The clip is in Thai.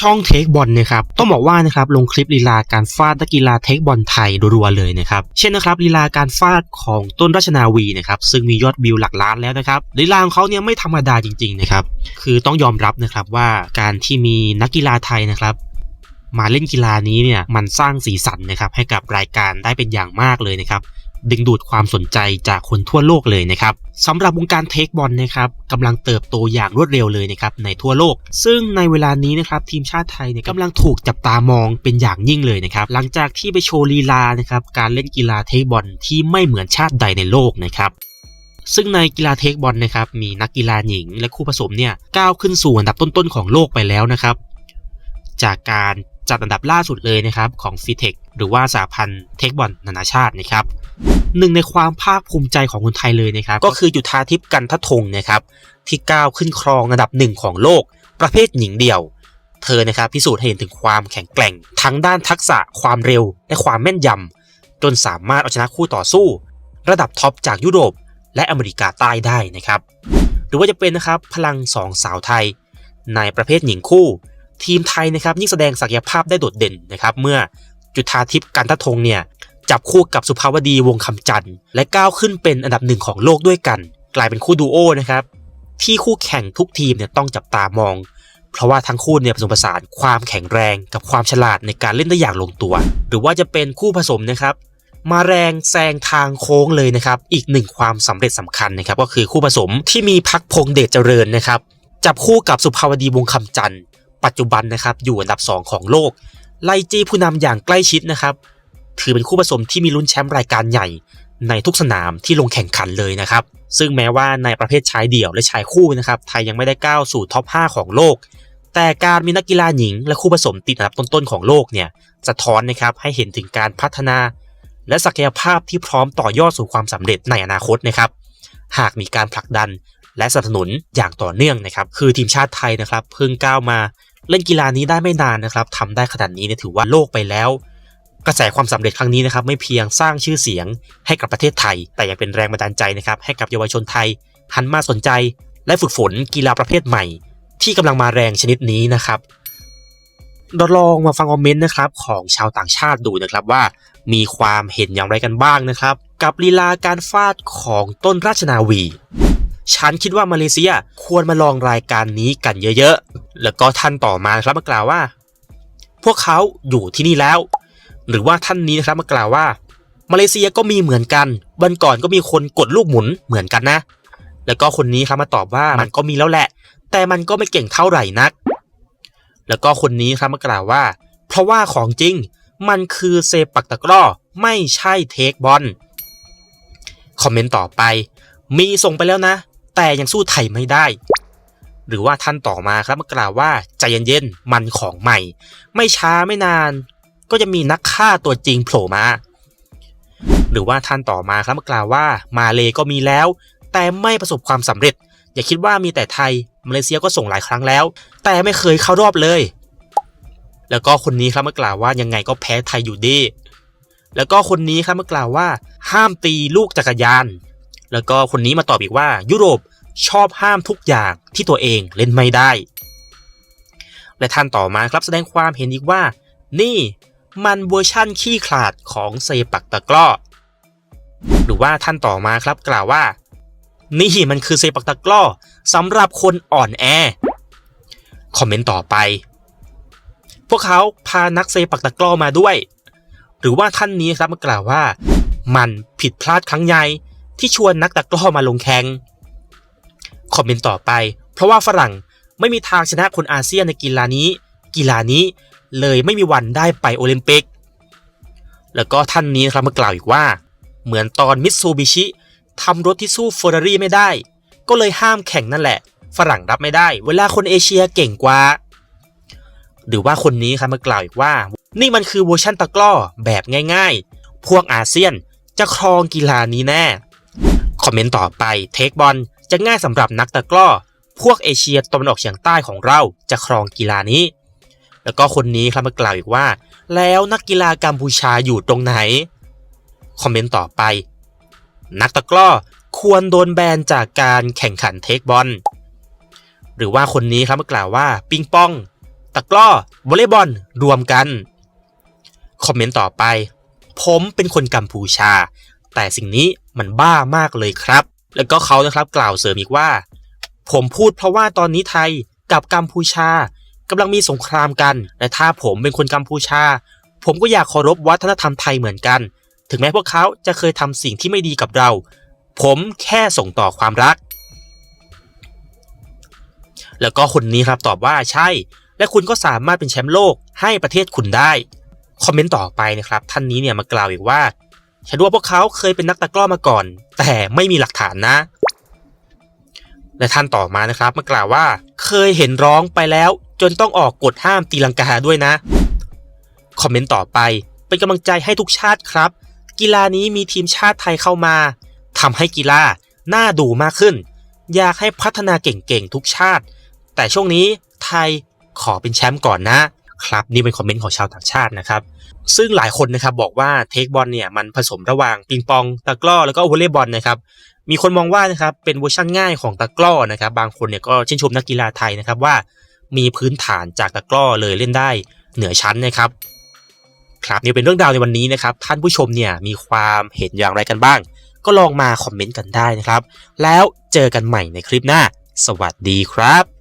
ช่องเทคบอลนะครับต้องบอกว่านะครับลงคลิปลีลาการฟาดนักกีฬาเทคบอลไทยรัวๆเลยนะครับเช่นนะครับลีลาการฟาดของต้นราชนาวีนะครับซึ่งมียอดวิวหลักล้านแล้วนะครับลีลาของเขาเนี่ยไม่ธรรมดาจริงๆนะครับคือต้องยอมรับนะครับว่าการที่มีนักกีฬาไทยนะครับมาเล่นกีฬานี้เนี่ยมันสร้างสีสันนะครับให้กับรายการได้เป็นอย่างมากเลยนะครับดึงดูดความสนใจจากคนทั่วโลกเลยนะครับ สำหรับวงการเทคบอลนะครับกำลังเติบโตอย่างรวดเร็วเลยนะครับในทั่วโลก ซึ่งในเวลานี้นะครับทีมชาติไทยเนี่ยกำลังถูกจับตามองเป็นอย่างยิ่งเลยนะครับหลังจากที่ไปโชว์ลีลานะครับการเล่นกีฬาเทคบอลที่ไม่เหมือนชาติใดในโลกนะครับซึ่งในกีฬาเทคบอลนะครับมีนักกีฬาหญิงและคู่ผสมเนี่ยก้าวขึ้นสู่อันดับต้นๆของโลกไปแล้วนะครับจากการ จัดอันดับล่าสุดเลยนะครับของฟีเทคหรือว่าสาพันธ์เทคบอลนานาชาตินะครับหนึ่งในความภาคภูมิใจของคนไทยเลยนะครับ ก็คือจุธาทิพย์กันททงนะครับ ที่ก้าวขึ้นครองอันดับหนึ่งของโลก ประเภทหญิงเดี่ยว เธอนะครับพิสูจน์ให้เห็นถึงความแข็งแกร่ง ทั้งด้านทักษะความเร็ว และความแม่นยำจนสามารถเอาชนะคู่ต่อสู้ ระดับท็อปจากยุโรป และอเมริกาใต้ได้นะครับ หรือว่าจะเป็นนะครับพลังสองสาวไทย ในประเภทหญิงคู่ ทีมไทยนะครับยิ่งแสดงศักยภาพได้โดดเด่นนะครับเมื่อจุธาทิพย์กันททงเนี่ยจับคู่กับสุภาวดีวงคำจันทร์และก้าวขึ้นเป็นอันดับหนึ่งของโลกด้วยกัน กลายเป็นคู่ดูโอนะครับที่คู่แข่งทุกทีมเนี่ยต้องจับตามอง เพราะว่าทั้งคู่เนี่ยผสมผสานความแข็งแรงกับความฉลาดในการเล่นได้อย่างลงตัว หรือว่าจะเป็นคู่ผสมนะครับ มาแรงแซงทางโค้งเลยนะครับอีกหนึ่งความสำเร็จสำคัญนะครับก็คือคู่ผสมที่มีพักพงเดชเจริญนะครับจับคู่กับสุภาวดีวงคำจันทร์ ปัจจุบันนะครับอยู่อันดับ 2 ของโลก ไล่จี้ผู้นำอย่างใกล้ชิดนะครับ ถือเป็นคู่ผสมที่มีลุ้นแชมป์รายการใหญ่ในทุกสนามที่ลงแข่งขันเลยนะครับ ซึ่งแม้ว่าในประเภทชายเดี่ยวและชายคู่นะครับไทยยังไม่ได้ก้าวสู่ท็อป 5 ของโลก แต่การมีนักกีฬาหญิง และคู่ผสมติดอันดับต้นๆของโลกเนี่ยสะท้อนนะครับให้เห็นถึงการพัฒนา และศักยภาพที่พร้อมต่อยอดสู่ความสำเร็จในอนาคตนะครับหากมีการผลักดันและสนับสนุนอย่างต่อเนื่องนะครับ คือทีมชาติไทยนะครับเพิ่งก้าวมา เล่นกีฬานี้ได้ไม่นานนะครับทำได้ขนาดนี้เนี่ยถือว่าโลกไปแล้ว กระแสความสำเร็จครั้งนี้นะครับไม่เพียงสร้างชื่อเสียงให้กับประเทศไทย แต่ยังเป็นแรงบันดาลใจนะครับให้กับเยาวชนไทย หันมาสนใจและฝึกฝนกีฬาประเภทใหม่ ที่กำลังมาแรงชนิดนี้นะครับเราลองมาฟังคอมเมนต์นะครับของชาวต่างชาติดูนะครับว่ามีความเห็นอย่างไรกันบ้างนะครับ กับลีลาการฟาดของต้นราชนาวี ฉันคิดว่ามาเลเซียควรมาลองรายการนี้กันเยอะๆ แล้วก็ท่านต่อมาครับมากล่าวว่า พวกเขาอยู่ที่นี่แล้ว หรือว่าท่านนี้นะครับมากล่าวว่า มาเลเซียก็มีเหมือนกันวันก่อนก็มีคนกดลูกหมุนเหมือนกันนะ แล้วก็คนนี้ครับมาตอบว่ามันก็มีแล้วแหละ แต่มันก็ไม่เก่งเท่าไหร่นัก แล้วก็คนนี้ครับมากล่าวว่า เพราะว่าของจริงมันคือเซปักตะกร้อไม่ใช่เทคบอลคอมเมนต์ต่อไป มีส่งไปแล้วนะ แต่ยังสู้ไทยไม่ได้ หรือว่าท่านต่อมาครับมากล่าวว่าใจเย็นๆมันของใหม่ ไม่ช้าไม่นาน ก็จะมีนักฆ่าตัวจริงโผล่มา หรือว่าท่านต่อมาครับมากล่าวว่ามาเลก็มีแล้ว แต่ไม่ประสบความสำเร็จ อย่าคิดว่ามีแต่ไทยมาเลเซียก็ส่งหลายครั้งแล้ว แต่ไม่เคยเข้ารอบเลย แล้วก็คนนี้ครับมากล่าวว่ายังไงก็แพ้ไทยอยู่ดีแล้วก็คนนี้ครับมากล่าวว่า ห้ามตีลูกจักรยาน แล้วก็คนนี้มาตอบอีกว่ายุโรปชอบห้ามทุกอย่างที่ตัวเองเล่นไม่ได้ และท่านต่อมาครับแสดงความเห็นอีกว่า นี่มันเวอร์ชั่นขี้ขลาดของเซปักตะกร้อหรือว่าท่านต่อมาครับกล่าวว่า นี่มันคือเซปักตะกร้อสำหรับคนอ่อนแอ คอมเมนต์ต่อไป พวกเขาพานักเซปักตะกร้อมาด้วย หรือว่าท่านนี้ครับมากล่าวว่า มันผิดพลาดครั้งใหญ่ ที่ชวนนักตะกร้อมาลงแข่งคอมเมนต์ต่อไป เพราะว่าฝรั่งไม่มีทางชนะคนอาเซียนในกีฬานี้ กีฬานี้เลยไม่มีวันได้ไปโอลิมปิก แล้วก็ท่านนี้ครับมากล่าวอีกว่า เหมือนตอนมิตซูบิชิทำรถที่สู้เฟอร์รารี่ไม่ได้ ก็เลยห้ามแข่งนั่นแหละ ฝรั่งรับไม่ได้ เวลาคนเอเชียเก่งกว่า หรือว่าคนนี้ครับมากล่าวอีกว่า นี่มันคือเวอร์ชันตะกร้อแบบง่าย ๆ พวกอาเซียนจะครองกีฬานี้แน่ คอมเมนต์ต่อไปเทคบอลจะง่ายสำหรับนักตะกร้อ พวกเอเชียตะวันออกเฉียงใต้ของเราจะครองกีฬานี้ แล้วก็คนนี้ครับมากล่าวอีกว่า แล้วนักกีฬากัมพูชาอยู่ตรงไหน คอมเมนต์ต่อไป นักตะกร้อควรโดนแบนจากการแข่งขันเทคบอลหรือว่าคนนี้ครับมากล่าวว่าปิงปองตตะกร้อวอลเลย์บอลรวมกัน คอมเมนต์ต่อไป ผมเป็นคนกัมพูชา แต่สิ่งนี้มันบ้ามากเลยครับ แล้วก็เขานะครับกล่าวเสริมอีกว่า ผมพูดเพราะว่าตอนนี้ไทยกับกัมพูชากำลังมีสงครามกันและถ้าผมเป็นคนกัมพูชา ผมก็อยากเคารพวัฒนธรรมไทยเหมือนกัน ถึงแม้พวกเขาจะเคยทำสิ่งที่ไม่ดีกับเรา ผมแค่ส่งต่อความรัก แล้วก็คนนี้ครับตอบว่าใช่ และคุณก็สามารถเป็นแชมป์โลกให้ประเทศคุณได้ คอมเมนต์ต่อไปนะครับ ท่านนี้เนี่ยมากล่าวอีกว่า ฉันว่าพวกเขาเคยเป็นนักตะกร้อมาก่อน แต่ไม่มีหลักฐานนะ และท่านต่อมานะครับมากล่าวว่า เคยเห็นร้องไปแล้ว จนต้องออกกฎห้ามตีลังกาด้วยนะ คอมเมนต์ต่อไปเป็นกำลังใจให้ทุกชาติครับ กีฬานี้มีทีมชาติไทยเข้ามาทำให้กีฬาน่าดูมากขึ้น อยากให้พัฒนาเก่งๆทุกชาติ แต่ช่วงนี้ไทยขอเป็นแชมป์ก่อนนะครับ นี่เป็นคอมเมนต์ของชาวต่างชาตินะครับ ซึ่งหลายคนนะครับบอกว่าเทคบอลเนี่ยมันผสมระหว่างปิงปองตะกร้อแล้วก็วอลเลย์บอลนะครับมีคนมองว่านะครับเป็นเวอร์ชั่นง่ายของตะกร้อนะครับ บางคนเนี่ยก็ชื่นชมนักกีฬาไทยนะครับว่ามีพื้นฐานจากตะกร้อเลยเล่นได้เหนือชั้นนะครับครับนี่เป็นเรื่องราวในวันนี้นะครับ ท่านผู้ชมเนี่ยมีความเห็นอย่างไรกันบ้าง ก็ลองมาคอมเมนต์กันได้นะครับ แล้วเจอกันใหม่ในคลิปหน้า สวัสดีครับ